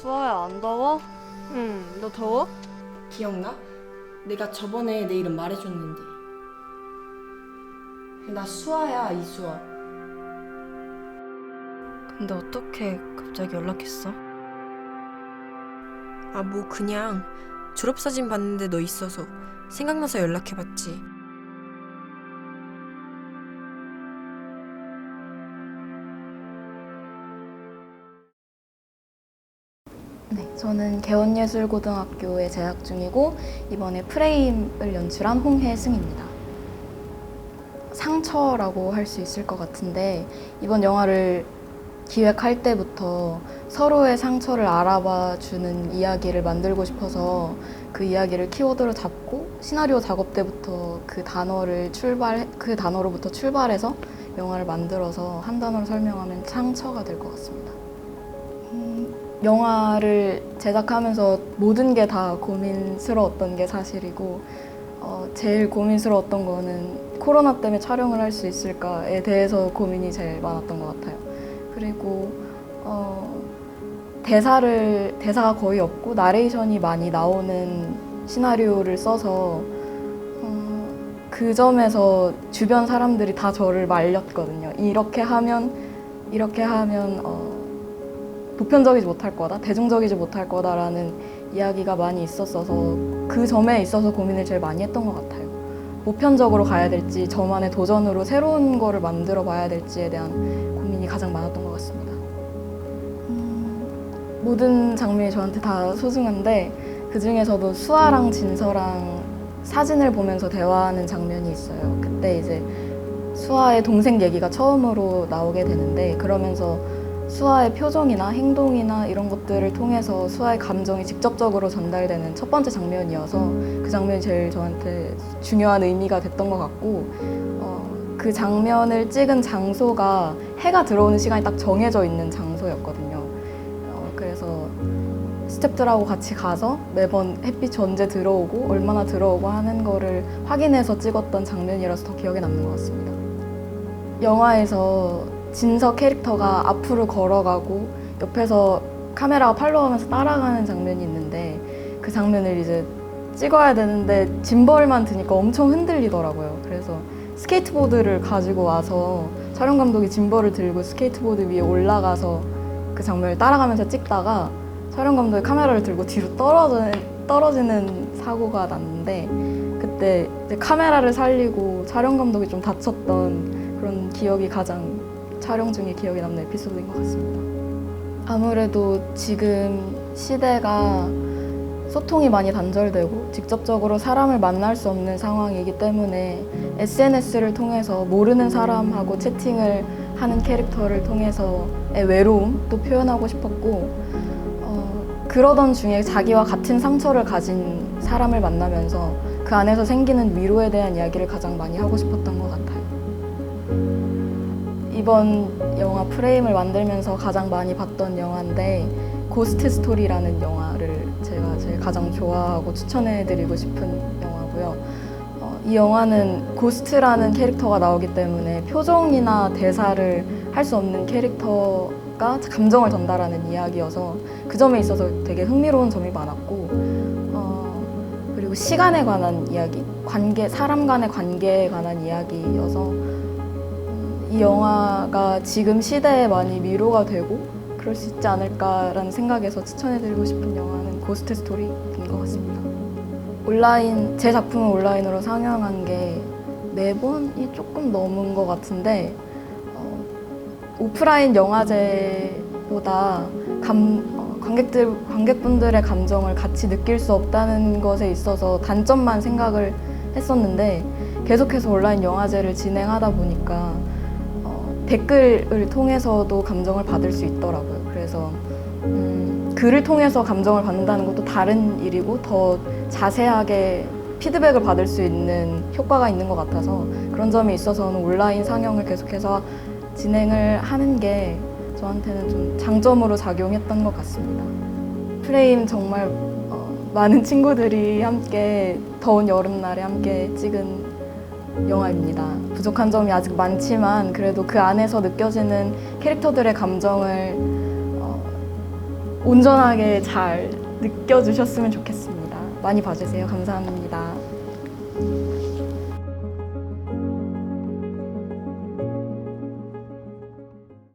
수아야 안 더워? 응, 너 더워? 기억나? 내가 저번에 내 이름 말해줬는데. 나 수아야, 이수아. 근데 어떻게 갑자기 연락했어? 아, 뭐 그냥 졸업사진 봤는데 너 있어서 생각나서 연락해봤지. 네, 저는 개원예술고등학교에 재학 중이고 이번에 프레임을 연출한 홍혜승입니다. 상처라고 할 수 있을 것 같은데 이번 영화를 기획할 때부터 서로의 상처를 알아봐 주는 이야기를 만들고 싶어서 그 이야기를 키워드로 잡고 시나리오 작업 때부터 그 단어를 출발 그 단어로부터 출발해서 영화를 만들어서 한 단어로 설명하면 상처가 될 것 같습니다. 음, 영화를 제작하면서 모든 게 다 고민스러웠던 게 사실이고 어, 제일 고민스러웠던 거는 코로나 때문에 촬영을 할 수 있을까에 대해서 고민이 제일 많았던 것 같아요. 그리고 어, 대사를 대사가 거의 없고 나레이션이 많이 나오는 시나리오를 써서 어, 그 점에서 주변 사람들이 다 저를 말렸거든요. 이렇게 하면 이렇게 하면 어, 보편적이지 못할 거다, 대중적이지 못할 거다라는 이야기가 많이 있었어서 그 점에 있어서 고민을 제일 많이 했던 것 같아요. 보편적으로 가야 될지 저만의 도전으로 새로운 거를 만들어 봐야 될지에 대한 고민이 가장 많았던 것 같습니다. 음, 모든 장면이 저한테 다 소중한데 그 중에서도 수아랑 진서랑 사진을 보면서 대화하는 장면이 있어요. 그때 이제 수아의 동생 얘기가 처음으로 나오게 되는데 그러면서 수아의 표정이나 행동이나 이런 것들을 통해서 수아의 감정이 직접적으로 전달되는 첫 번째 장면이어서 그 장면이 제일 저한테 중요한 의미가 됐던 것 같고 어, 그 장면을 찍은 장소가 해가 들어오는 시간이 딱 정해져 있는 장소였거든요. 어, 그래서 스탭들하고 같이 가서 매번 햇빛이 언제 들어오고 얼마나 들어오고 하는 거를 확인해서 찍었던 장면이라서 더 기억에 남는 것 같습니다. 영화에서 진서 캐릭터가 앞으로 걸어가고 옆에서 카메라가 팔로우하면서 따라가는 장면이 있는데 그 장면을 이제 찍어야 되는데 짐벌만 드니까 엄청 흔들리더라고요. 그래서 스케이트보드를 가지고 와서 촬영 감독이 짐벌을 들고 스케이트보드 위에 올라가서 그 장면을 따라가면서 찍다가 촬영 감독이 카메라를 들고 뒤로 떨어지는, 떨어지는 사고가 났는데 그때 카메라를 살리고 촬영 감독이 좀 다쳤던 그런 기억이 가장 촬영 중에 기억에 남는 에피소드인 것 같습니다. 아무래도 지금 시대가 소통이 많이 단절되고 직접적으로 사람을 만날 수 없는 상황이기 때문에 SNS를 통해서 모르는 사람하고 채팅을 하는 캐릭터를 통해서의 외로움도 표현하고 싶었고 어, 그러던 중에 자기와 같은 상처를 가진 사람을 만나면서 그 안에서 생기는 위로에 대한 이야기를 가장 많이 하고 싶었던 것 같아요. 이번 영화 프레임을 만들면서 가장 많이 봤던 영화인데 고스트 스토리라는 영화를 제가 제일 가장 좋아하고 추천해드리고 싶은 영화고요. 어, 이 영화는 고스트라는 캐릭터가 나오기 때문에 표정이나 대사를 할 수 없는 캐릭터가 감정을 전달하는 이야기여서 그 점에 있어서 되게 흥미로운 점이 많았고 어, 그리고 시간에 관한 이야기, 관계 사람 간의 관계에 관한 이야기여서 이 영화가 지금 시대에 많이 위로가 되고 그럴 수 있지 않을까라는 생각에서 추천해드리고 싶은 영화는 고스트 스토리인 것 같습니다. 온라인 제 작품을 온라인으로 상영한 게 네 번이 조금 넘은 것 같은데 어, 오프라인 영화제보다 감, 어, 관객들 관객분들의 감정을 같이 느낄 수 없다는 것에 있어서 단점만 생각을 했었는데 계속해서 온라인 영화제를 진행하다 보니까 어, 댓글을 통해서도 감정을 받을 수 있더라고요. 그래서 음, 글을 통해서 감정을 받는다는 것도 다른 일이고 더 자세하게 피드백을 받을 수 있는 효과가 있는 것 같아서 그런 점에 있어서는 온라인 상영을 계속해서 진행을 하는 게 저한테는 좀 장점으로 작용했던 것 같습니다. 프레임 정말 어, 많은 친구들이 함께 더운 여름날에 함께 찍은 영화입니다. 부족한 점이 아직 많지만 그래도 그 안에서 느껴지는 캐릭터들의 감정을 어, 온전하게 잘 느껴주셨으면 좋겠습니다. 많이 봐주세요. 감사합니다.